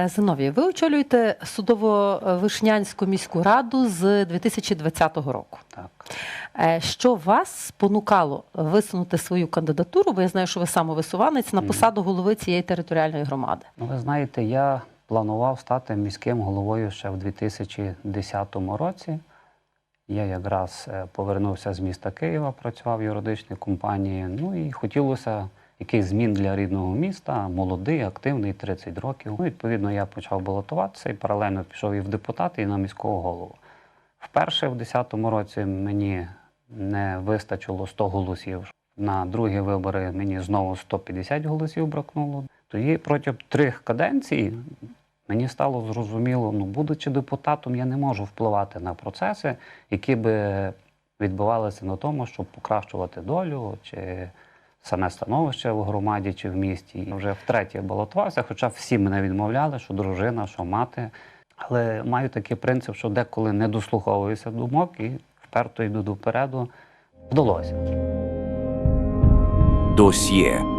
Е, Зиновій, ви очолюєте судово-вишнянську міську раду з 2020 року. Так. Е, Що вас спонукало висунути свою кандидатуру? Бо я знаю, що ви самовисуванець на посаду голови цієї територіальної громади. Ну, ви знаєте, я планував стати міським головою ще в 2010 році. Я якраз е, повернувся з міста Києва, працював в юридичній компанії. Ну і хотілося якийсь змін для рідного міста, молодий, активний, 30 років. Ну, відповідно, я почав балотуватися і паралельно пішов і в депутати, і на міського голову. Вперше в 2010 році мені не вистачило 100 голосів. На другі вибори мені знову 150 голосів бракнуло. Тоді протягом трьох каденцій мені стало зрозуміло, ну, будучи депутатом, я не можу впливати на процеси, які би відбувалися на тому, щоб покращувати долю чи саме становище в громаді чи в місті. Вже втретє балотувався, хоча всі мене відмовляли, що дружина, що мати. Але маю такий принцип, що деколи не дослуховуюся думок і вперто йду допереду. Вдалося. Досьє